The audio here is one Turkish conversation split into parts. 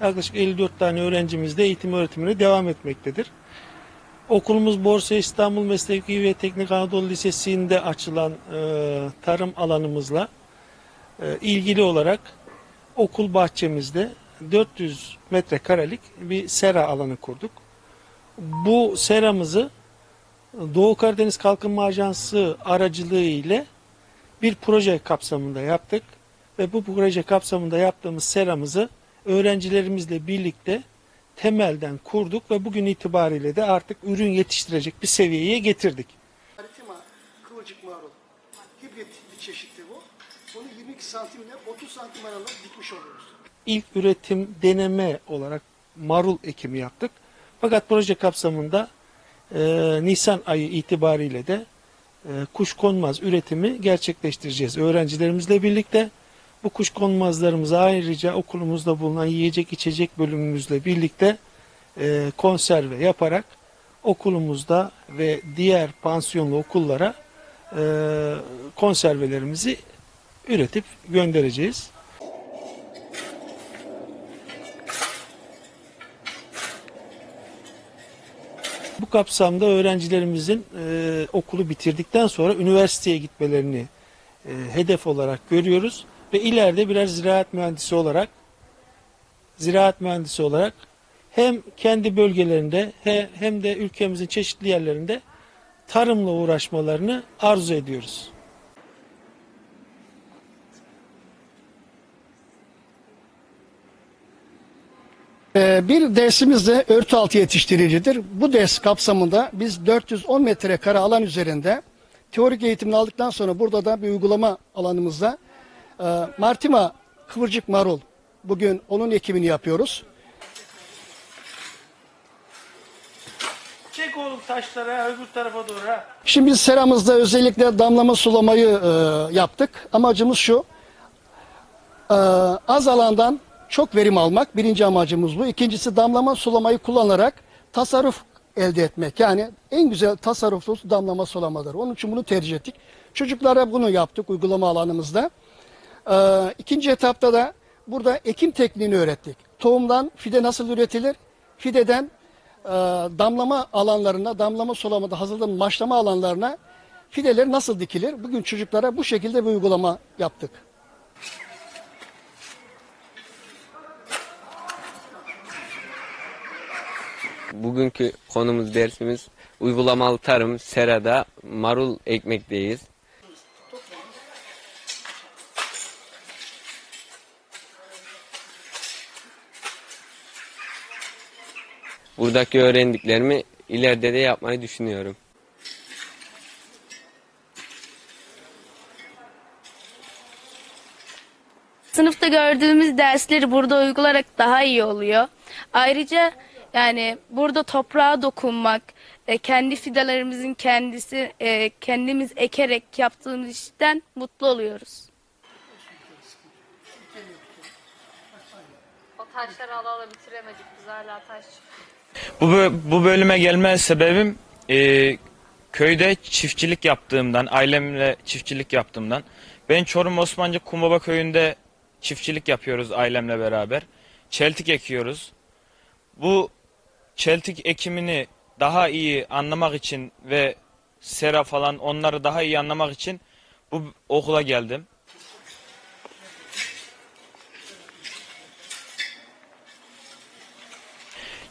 Yaklaşık 54 tane öğrencimiz de eğitim öğretimine devam etmektedir. Okulumuz Borsa İstanbul Mesleki ve Teknik Anadolu Lisesi'nde açılan e, tarım alanımızla e, ilgili olarak okul bahçemizde 400 metrekarelik bir sera alanı kurduk. Bu seramızı Doğu Karadeniz Kalkınma Ajansı aracılığı ile bir proje kapsamında yaptık ve bu proje kapsamında yaptığımız seramızı öğrencilerimizle birlikte temelden kurduk ve bugün itibariyle de artık ürün yetiştirecek bir seviyeye getirdik. Maritima kıvırcık marul. Hibrit bir çeşitti bu. Bunu 22 santimle 30 santim aralık dikmiş oluyoruz. İlk üretim deneme olarak marul ekimi yaptık. Fakat proje kapsamında e, Nisan ayı itibariyle de e, kuşkonmaz üretimi gerçekleştireceğiz. Öğrencilerimizle birlikte bu kuşkonmazlarımızı ayrıca okulumuzda bulunan yiyecek içecek bölümümüzle birlikte e, konserve yaparak okulumuzda ve diğer pansiyonlu okullara e, konservelerimizi üretip göndereceğiz. Bu kapsamda öğrencilerimizin e, okulu bitirdikten sonra üniversiteye gitmelerini e, hedef olarak görüyoruz ve ileride birer ziraat mühendisi olarak ziraat mühendisi olarak hem kendi bölgelerinde he- hem de ülkemizin çeşitli yerlerinde tarımla uğraşmalarını arzu ediyoruz. Bir dersimiz de örtü altı yetiştiricidir. Bu ders kapsamında biz 410 metrekare alan üzerinde teorik eğitimini aldıktan sonra burada da bir uygulama alanımızda e, Martima kıvırcık marul bugün onun ekimini yapıyoruz. Çek oğlum taşlara öbür tarafa doğru ha. Şimdi biz seramızda özellikle damlama sulamayı e, yaptık. Amacımız şu. e, az alandan çok verim almak. Birinci amacımız bu. İkincisi damlama sulamayı kullanarak tasarruf elde etmek. Yani en güzel tasarruflu damlama sulamadır. Onun için bunu tercih ettik. Çocuklara bunu yaptık uygulama alanımızda. E, ikinci etapta da burada ekim tekniğini öğrettik. Tohumdan fide nasıl üretilir? Fideden e, damlama alanlarına, damlama sulamada hazırlanan maçlama alanlarına fideler nasıl dikilir? Bugün çocuklara bu şekilde bir uygulama yaptık. Bugünkü konumuz dersimiz uygulamalı tarım serada marul ekmekteyiz. Buradaki öğrendiklerimi ileride de yapmayı düşünüyorum. Sınıfta gördüğümüz dersleri burada uygularak daha iyi oluyor. Ayrıca yani burada toprağa dokunmak, e, kendi fidelerimizin kendisi, e, kendimiz ekerek yaptığımız işten mutlu oluyoruz. O taşları ala ala bitiremedik. Biz hala taş Bu, bö- bu bölüme gelme sebebim e, köyde çiftçilik yaptığımdan, ailemle çiftçilik yaptığımdan. Ben Çorum Osmancık Kumbaba köyünde çiftçilik yapıyoruz ailemle beraber. Çeltik ekiyoruz. Bu çeltik ekimini daha iyi anlamak için ve sera falan onları daha iyi anlamak için bu okula geldim.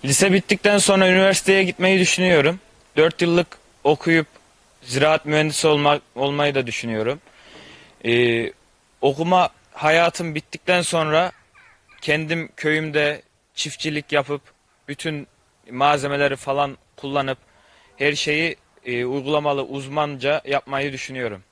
Lise bittikten sonra üniversiteye gitmeyi düşünüyorum. 4 yıllık okuyup ziraat mühendisi olmak, olmayı da düşünüyorum. Ee, okuma hayatım bittikten sonra kendim köyümde çiftçilik yapıp bütün malzemeleri falan kullanıp her şeyi e, uygulamalı uzmanca yapmayı düşünüyorum.